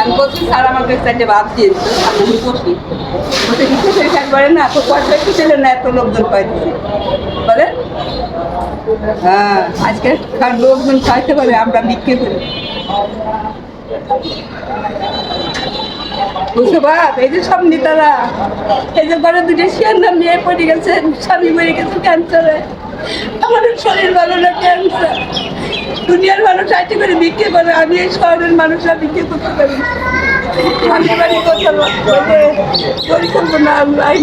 আমি বলছি, স্যার আমাকে একটা ভাব দিয়ে আমি বসি বসে কিছু করে একবারে না তো কষ্ট দিলে না এত লোকজন পাইছে বলে হ্যাঁ আজকে লোকজন খাইতে পারে আমরা বিক্রি করি। বুঝতে পার এই যে সব নেতারা এই যে ঘরে দুটো শিয়ার নাম নিয়ে পড়ে গেছে, স্বামী মরে গেছে ক্যান্সারে আমাদের শরীর ভালো না ক্যান্সার দুনিয়ার মানুষ আইতে করে বিক্রি করে, আমি এই শহরের মানুষরা বিক্রি করতে পারি। আমি বাড়ি করতে পরিকল্পনা না, আমরা আইন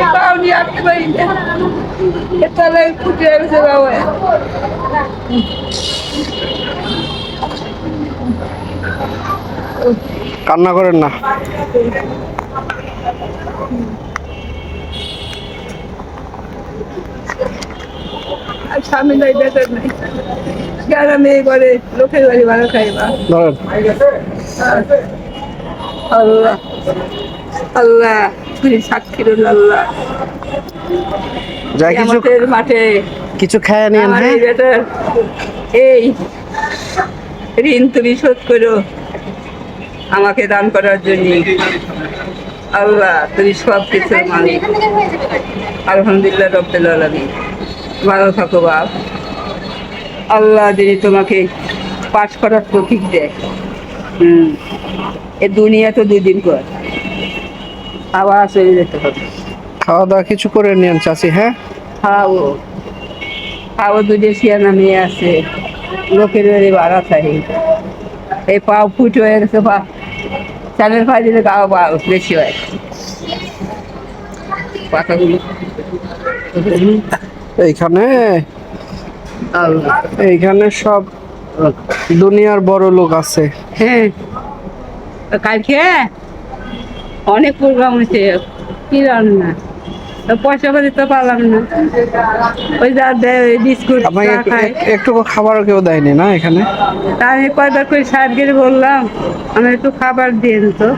এটাও নিয়ে আসতে পারি এটা ফুটে গেছে বাবা। কান্না করেন না। লোকের বাড়ি খাইবা আল্লাহ আল্লাহ সাক্ষী আল্লাহ। যাই কিছু মাঠে কিছু খায় আমার হ্যাঁ? এই ঋণ তুমি শোধ করো। আমাকে দান করার জন্য। আল্লাহ তুমি সব কিছু মালিক আলহামদুলিল্লাহ রব্দুল আলমী ভালো থাকো বাপ। আল্লাহ যিনি তোমাকে পাশ করার তৌফিক দেয়। হুম। এ দুনিয়া তো দুই দিন পর আবার চলে যেতে হবে। খাওয়া দাওয়া কিছু করে নিয়েন চাচি হ্যাঁ? খাও। খাও দুধে শিয়ানা মেয়ে আছে। লোকের বাড়ি ভাড়া থাকে। এই পাও ফুট হয়ে গেছে পা চালের ফাই দিলে গাও বা বেশি হয়। এইখানে। এইখানে সব দুনিয়ার বড় লোক আছে। হ্যাঁ। কালকে অনেক প্রোগ্রাম হয়েছে। কি রান্না? পয়সা করে তো পারলাম না। ওই যা দেয় ওই বিস্কুট একটু- খাবারও কেউ দেয়নি না এখানে? তা আমি কয়বার করে সাহেব গেলে বললাম আমি একটু খাবার দিন তো।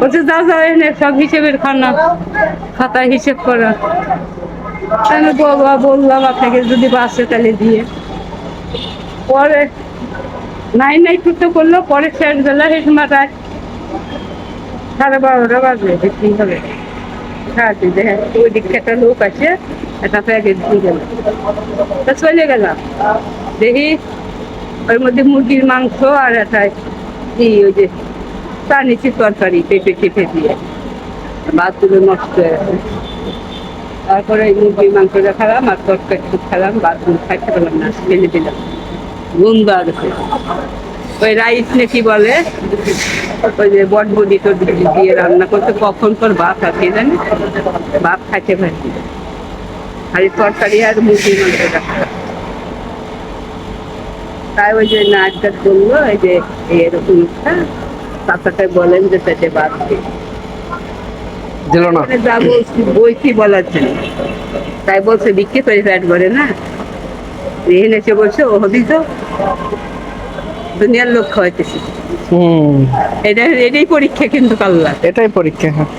বলছে যাও যাও এনে সব হিসেবের খানা। খাতা হিসেব করা। আমি বাবা বললাম আপনাকে যদি বাসে তাহলে দিয়ে। পরে নাই নাই ছুটতে করল পরে শেষ বেলা সেই সময়টায় সাড়ে বারোটা বাজে দেখতেই হবে। সারাটি দেখে ওই দিক একটা লোক আছে, একটা প্যাকেট দিয়ে গেল। তা চলে গেলাম। দেখি ওর মধ্যে মুরগির মাংস আর একটা কি ওই যে চানিচি তরকারি, পেঁপে টেপে দিয়ে। ভাতগুলো নষ্ট হয়ে গেছে তারপরে মুরগির মাংসটা খেলাম আর তরকারি খেলাম ভাতগুলো খাইতে পারলাম না, ফেলে দিলাম। গন্ধ গেছে ওই রাইস নাকি বলে? ওই যে বটবডি তো দিয়ে রান্না করতে কখন পর বাপ আছে জানি ভাত খাইতে পারি আর তরকারি আর মুরগির মাংসটা খেলাম তাই ওই যে নাচটা করল এই যে এরকম একটা বলেন যে বাদ দিই। দিল না। যা বলছি বইছি বলার জন্য? তাই বলছে বিক্রি করে ফ্যাট করে না? রেহেন এসে বলছে ও হবি তো? দুনিয়ার লক্ষ্য হইতেছি হুম। এটা এটাই পরীক্ষা কিন্তু কাল্লা এটাই পরীক্ষা হ্যাঁ।